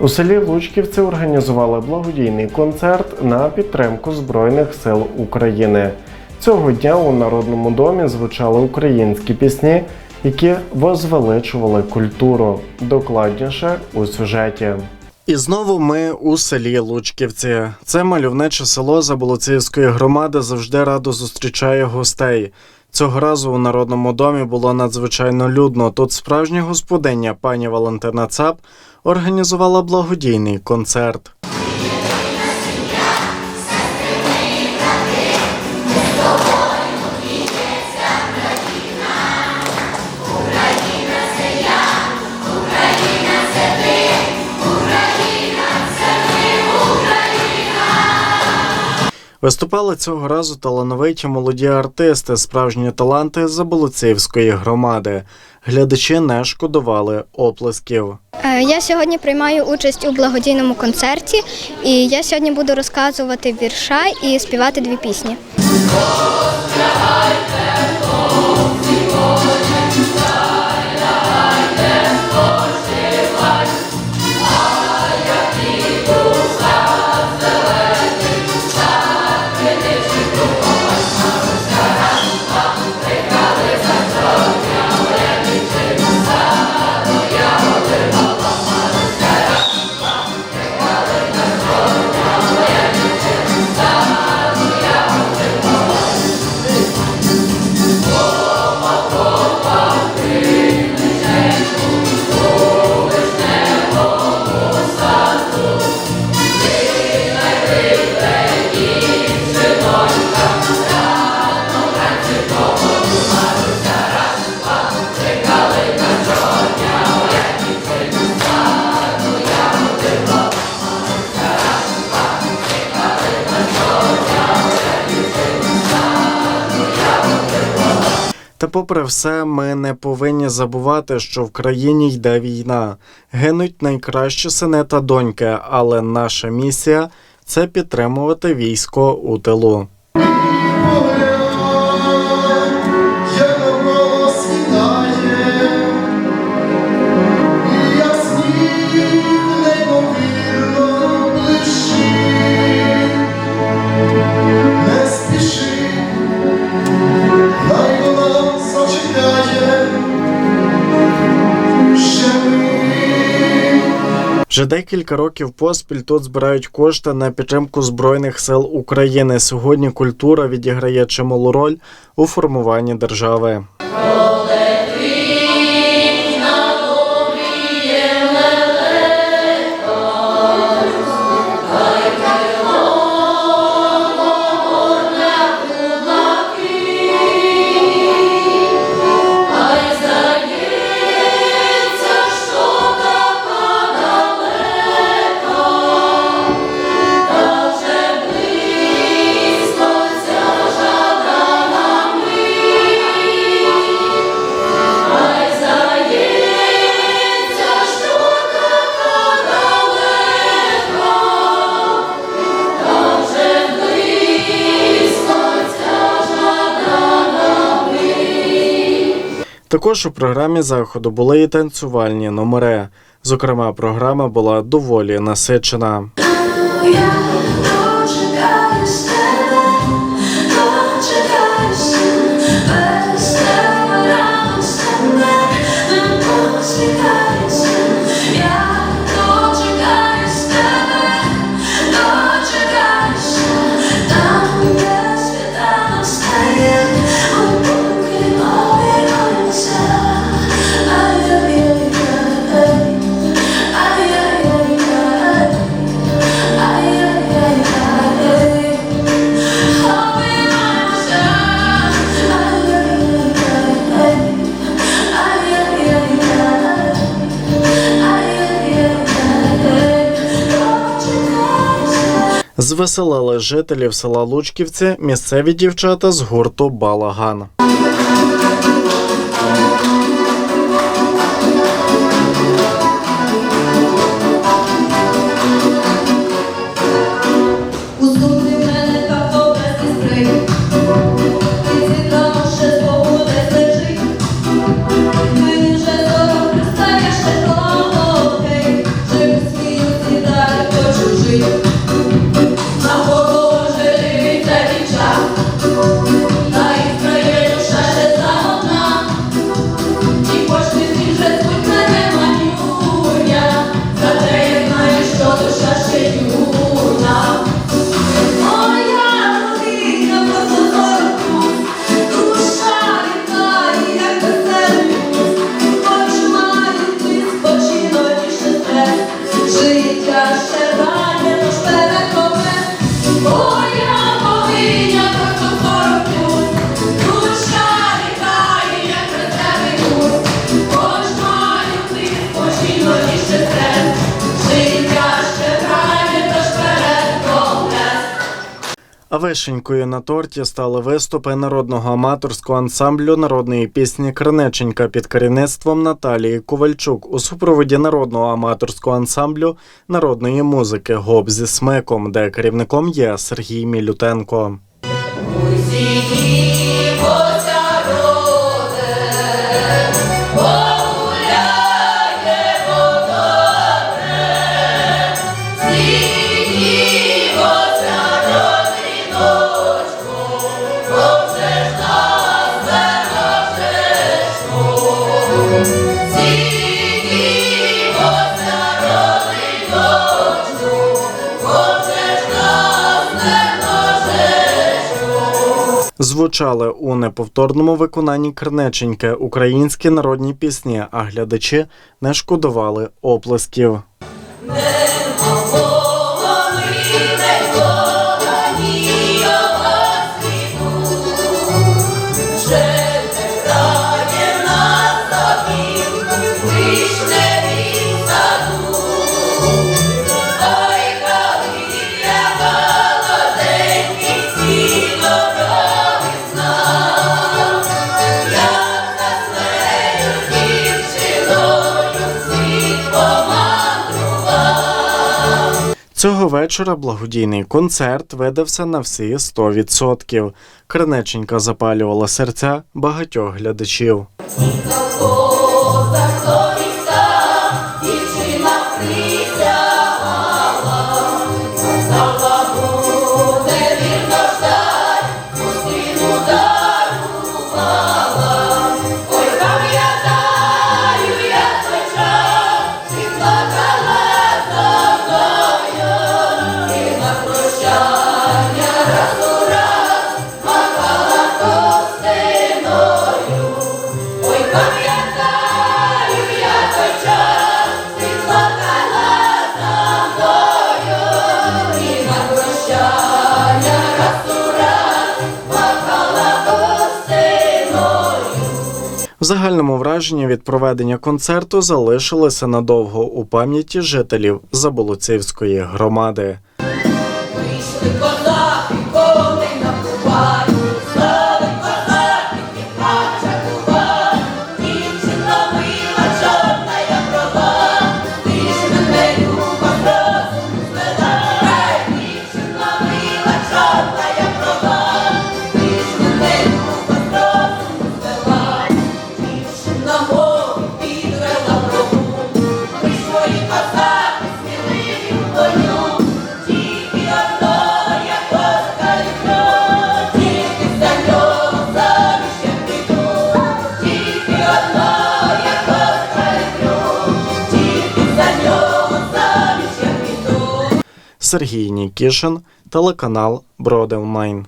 У селі Лучківці організували благодійний концерт на підтримку Збройних сил України. Цього дня у Народному домі звучали українські пісні, які возвеличували культуру. Докладніше у сюжеті. І знову ми у селі Лучківці. Це мальовниче село Заболоцівської громади завжди радо зустрічає гостей. Цього разу у народному домі було надзвичайно людно. Тут справжня господиня пані Валентина Цап організувала благодійний концерт. Виступали цього разу талановиті молоді артисти, справжні таланти Заболоцівської громади. Глядачі не шкодували оплесків. Е, Я сьогодні приймаю участь у благодійному концерті, і я сьогодні буду розказувати вірша і співати дві пісні. Попри все, ми не повинні забувати, що в країні йде війна. Гинуть найкращі сини та доньки, але наша місія це підтримувати військо у тилу. Вже декілька років поспіль тут збирають кошти на підтримку Збройних сил України. Сьогодні культура відіграє чималу роль у формуванні держави. Також у програмі заходу були і танцювальні номери. Зокрема, програма була доволі насичена. Звеселили жителів села Лучківці місцеві дівчата з гурту Балаган. А вишенькою на торті стали виступи народного аматорського ансамблю народної пісні Кринеченька під керівництвом Наталії Ковальчук у супроводі народного аматорського ансамблю народної музики Гоп зі смиком, де керівником є Сергій Мілютенко. Звучали у неповторному виконанні Кернеченьке українські народні пісні, а глядачі не шкодували оплесків. Цього вечора благодійний концерт видався на всі 100%. Криниченька запалювала серця багатьох глядачів. Загальному враження від проведення концерту залишилося надовго у пам'яті жителів Заболоцівської громади. Сергій Нікішин, телеканал Бродевмайн.